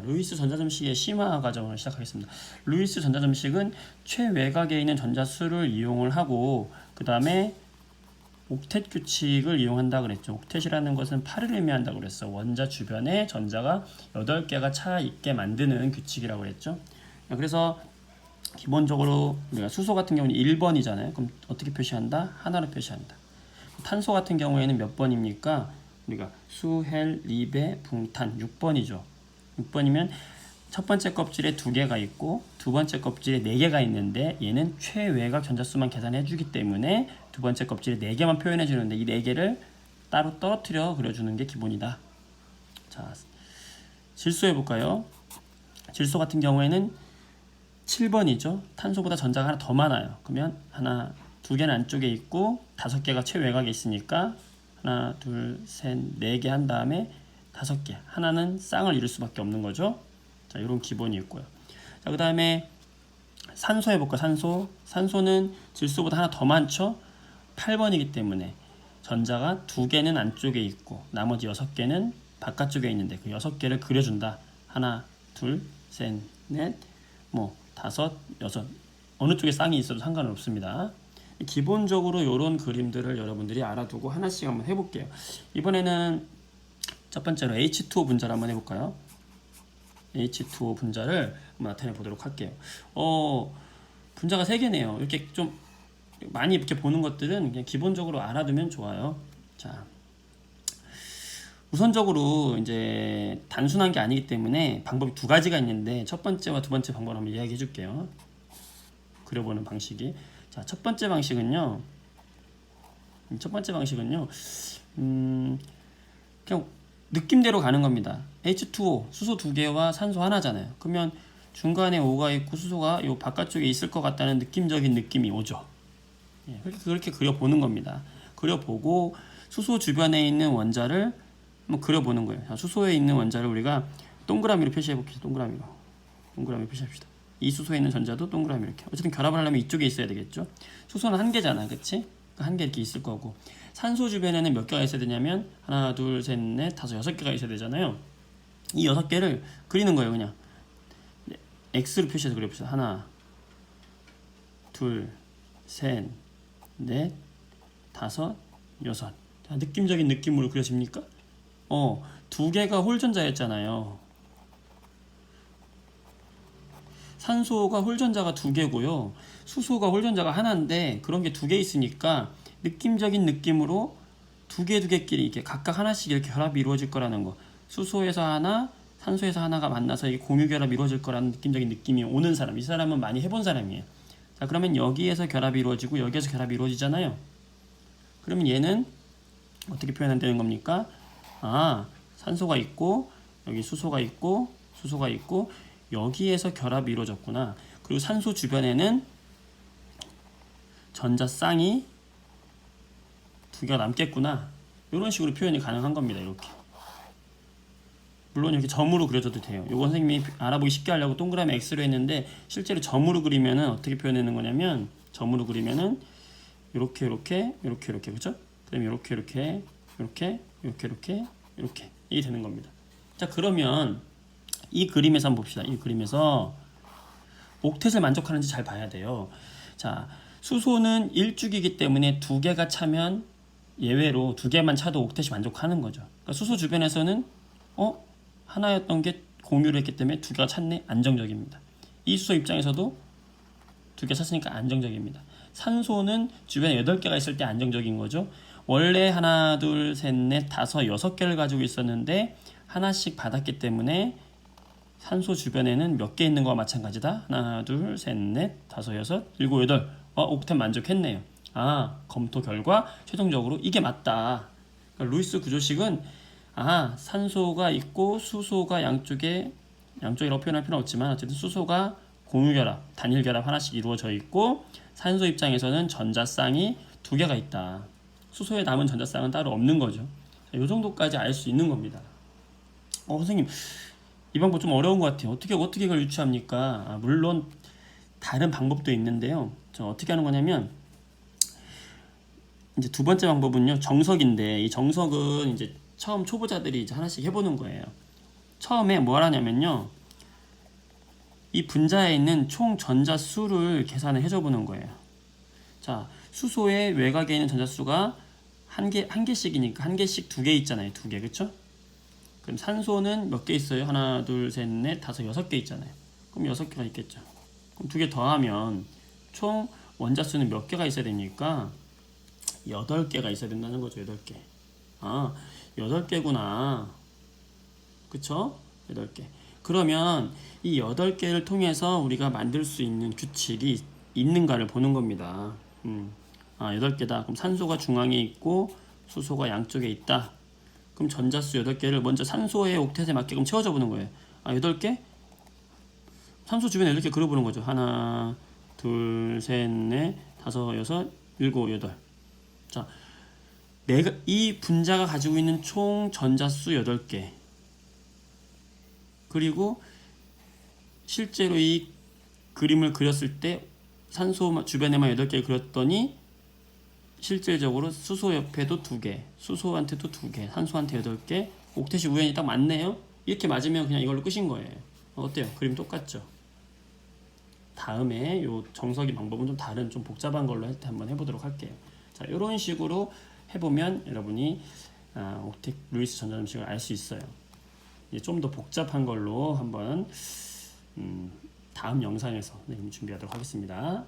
자, 루이스 전자점식의 심화 과정을 시작하겠습니다. 루이스 전자점식은 최외곽에 있는 전자수를 이용을 하고 그 다음에 옥텟 규칙을 이용한다 그랬죠. 옥텟이라는 것은 8을 의미한다 그랬어. 원자 주변에 전자가 8개가 차 있게 만드는 규칙이라고 그랬죠. 자, 그래서 기본적으로 우리가 수소 같은 경우는 1번이잖아요. 그럼 어떻게 표시한다? 하나로 표시한다. 탄소 같은 경우에는 몇 번입니까? 우리가 수, 헬, 리베, 붕탄 6번이죠. 6번이면 첫 번째 껍질에 두 개가 있고 두 번째 껍질에 네 개가 있는데 얘는 최외곽 전자수만 계산해 주기 때문에 두 번째 껍질에 네 개만 표현해 주는데 이 네 개를 따로 떨어뜨려 그려주는 게 기본이다. 자, 질소 해 볼까요? 질소 같은 경우에는 7번이죠. 탄소보다 전자가 하나 더 많아요. 그러면 하나, 두 개는 안쪽에 있고 다섯 개가 최외곽에 있으니까 하나, 둘, 셋, 네 개 한 다음에 다섯 개. 하나는 쌍을 이룰 수밖에 없는 거죠. 자, 이런 기본이 있고요. 자, 그 다음에 산소 해볼까? 산소. 산소는 질소보다 하나 더 많죠. 8번이기 때문에 전자가 두 개는 안쪽에 있고 나머지 여섯 개는 바깥쪽에 있는데 그 여섯 개를 그려준다. 하나, 둘, 셋, 넷, 뭐 다섯, 여섯 어느 쪽에 쌍이 있어도 상관은 없습니다. 기본적으로 이런 그림들을 여러분들이 알아두고 하나씩 한번 해볼게요. 이번에는 첫 번째로 H2O 분자를 한번 해볼까요? H2O 분자를 한번 나타내 보도록 할게요. 어, 분자가 세 개네요. 이렇게 좀 많이 이렇게 보는 것들은 그냥 기본적으로 알아두면 좋아요. 자, 우선적으로 이제 단순한 게 아니기 때문에 방법이 두 가지가 있는데 첫 번째와 두 번째 방법을 한번 이야기해 줄게요. 그려보는 방식이. 자, 첫 번째 방식은요. 음, 첫 번째 방식은요. 음, 그냥 느낌대로 가는 겁니다. H2O 수소 두 개와 산소 하나잖아요. 그러면 중간에 O가 있고 수소가 요 바깥쪽에 있을 것 같다는 느낌적인 느낌이 오죠. 예, 그렇게 그려보는 겁니다. 그려보고 수소 주변에 있는 원자를 한번 그려보는 거예요. 자, 수소에 있는 원자를 우리가 동그라미로 표시해 볼게요. 동그라미로. 동그라미 표시합시다. 이 수소에 있는 전자도 동그라미 이렇게. 어쨌든 결합을 하려면 이쪽에 있어야 되겠죠. 수소는 한 개잖아, 그렇지? 한 개 이렇게 있을 거고. 산소 주변에는 몇 개가 있어야 되냐면 하나, 둘, 셋, 넷, 다섯, 여섯 개가 있어야 되잖아요. 이 여섯 개를 그리는 거예요, 그냥. 네, X로 표시해서 그려봅시다. 하나, 둘, 셋, 넷, 다섯, 여섯. 자, 느낌적인 느낌으로 그려집니까? 어, 두 개가 홀전자였잖아요. 산소가 홀전자가 두 개고요. 수소가 홀전자가 하나인데 그런 게 두 개 있으니까 느낌적인 느낌으로 두 개 두 개끼리 이렇게 각각 하나씩 이렇게 결합이 이루어질 거라는 거. 수소에서 하나, 산소에서 하나가 만나서 이 공유 결합이 이루어질 거라는 느낌적인 느낌이 오는 사람. 이 사람은 많이 해본 사람이에요. 자, 그러면 여기에서 결합이 이루어지고 여기에서 결합이 이루어지잖아요. 그러면 얘는 어떻게 표현한다는 겁니까? 아, 산소가 있고 여기 수소가 있고 수소가 있고 여기에서 결합이 이루어졌구나. 그리고 산소 주변에는 전자 쌍이 두 개가 남겠구나. 이런 식으로 표현이 가능한 겁니다. 이렇게. 물론 이렇게 점으로 그려줘도 돼요. 요거 선생님이 알아보기 쉽게 하려고 동그라미 X로 했는데 실제로 점으로 그리면은 어떻게 표현하는 거냐면 점으로 그리면은 이렇게 이렇게 이렇게 이렇게 그죠? 그다음에 이렇게 이렇게 이렇게 이렇게 이렇게 이렇게 이게 되는 겁니다. 자 그러면 이 그림에서 한번 봅시다. 이 그림에서 옥텟을 만족하는지 잘 봐야 돼요. 자 수소는 일축이기 때문에 두 개가 차면 예외로 두 개만 차도 옥텟이 만족하는 거죠. 그러니까 수소 주변에서는 어 하나였던 게 공유를 했기 때문에 두 개가 찼네 안정적입니다. 이 수소 입장에서도 두 개 찼으니까 안정적입니다. 산소는 주변에 8개가 있을 때 안정적인 거죠. 원래 하나, 둘, 셋, 넷, 다섯, 여섯 개를 가지고 있었는데 하나씩 받았기 때문에 산소 주변에는 몇 개 있는 거와 마찬가지다. 하나, 둘, 셋, 넷, 다섯, 여섯, 일곱, 여덟. 어, 옥텐 만족했네요. 아, 검토 결과 최종적으로 이게 맞다. 그러니까 루이스 구조식은 아, 산소가 있고 수소가 양쪽에 양쪽이라고 표현할 필요는 없지만 어쨌든 수소가 공유 결합, 단일 결합 하나씩 이루어져 있고 산소 입장에서는 전자쌍이 두 개가 있다. 수소에 남은 전자쌍은 따로 없는 거죠. 이 정도까지 알 수 있는 겁니다. 어, 선생님, 이 방법 좀 어려운 것 같아요. 어떻게 어떻게 이걸 유추합니까? 아, 물론 다른 방법도 있는데요. 저 어떻게 하는 거냐면 이제 두 번째 방법은요 정석인데 이 정석은 이제 처음 초보자들이 이제 하나씩 해보는 거예요. 처음에 뭘 하냐면요. 이 분자에 있는 총 전자 수를 계산을 해줘 보는 거예요. 자, 수소의 외곽에 있는 전자 수가 한 개, 한 개씩이니까 한 개씩 두 개 있잖아요. 두 개, 그쵸? 그럼 산소는 몇 개 있어요? 하나, 둘, 셋, 넷, 다섯, 여섯 개 있잖아요. 그럼 여섯 개가 있겠죠. 그럼 두 개 더하면 총 원자 수는 몇 개가 있어야 됩니까? 여덟 개가 있어야 된다는 거죠. 여덟 개. 아, 여덟 개구나. 그쵸? 여덟 개. 그러면 이 여덟 개를 통해서 우리가 만들 수 있는 규칙이 있는가를 보는 겁니다. 음. 아, 여덟 개다. 그럼 산소가 중앙에 있고 수소가 양쪽에 있다. 그럼 전자수 여덟 개를 먼저 산소의 옥텟에 맞게끔 채워줘 보는 거예요. 아, 여덟 개? 산소 주변에 여덟 개 그려보는 거죠. 하나, 둘, 셋, 넷, 다섯, 여섯, 일곱, 여덟. 자, 내가 이 분자가 가지고 있는 총 전자수 8개. 그리고 실제로 이 그림을 그렸을 때 산소 주변에만 8개 그렸더니 실질적으로 수소 옆에도 2개, 수소한테도 2개, 산소한테 8개, 옥텟이 우연히 딱 맞네요. 이렇게 맞으면 그냥 이걸로 끝인 거예요. 어때요? 그림 똑같죠? 다음에 요 정석이 방법은 좀 다른 좀 복잡한 걸로 할 때 한번 해보도록 할게요. 자, 이런 식으로 해보면 여러분이 아, 옥텟 루이스 전자점식을 알 수 있어요. 좀 더 복잡한 걸로 한번 음, 다음 영상에서 네, 준비하도록 하겠습니다.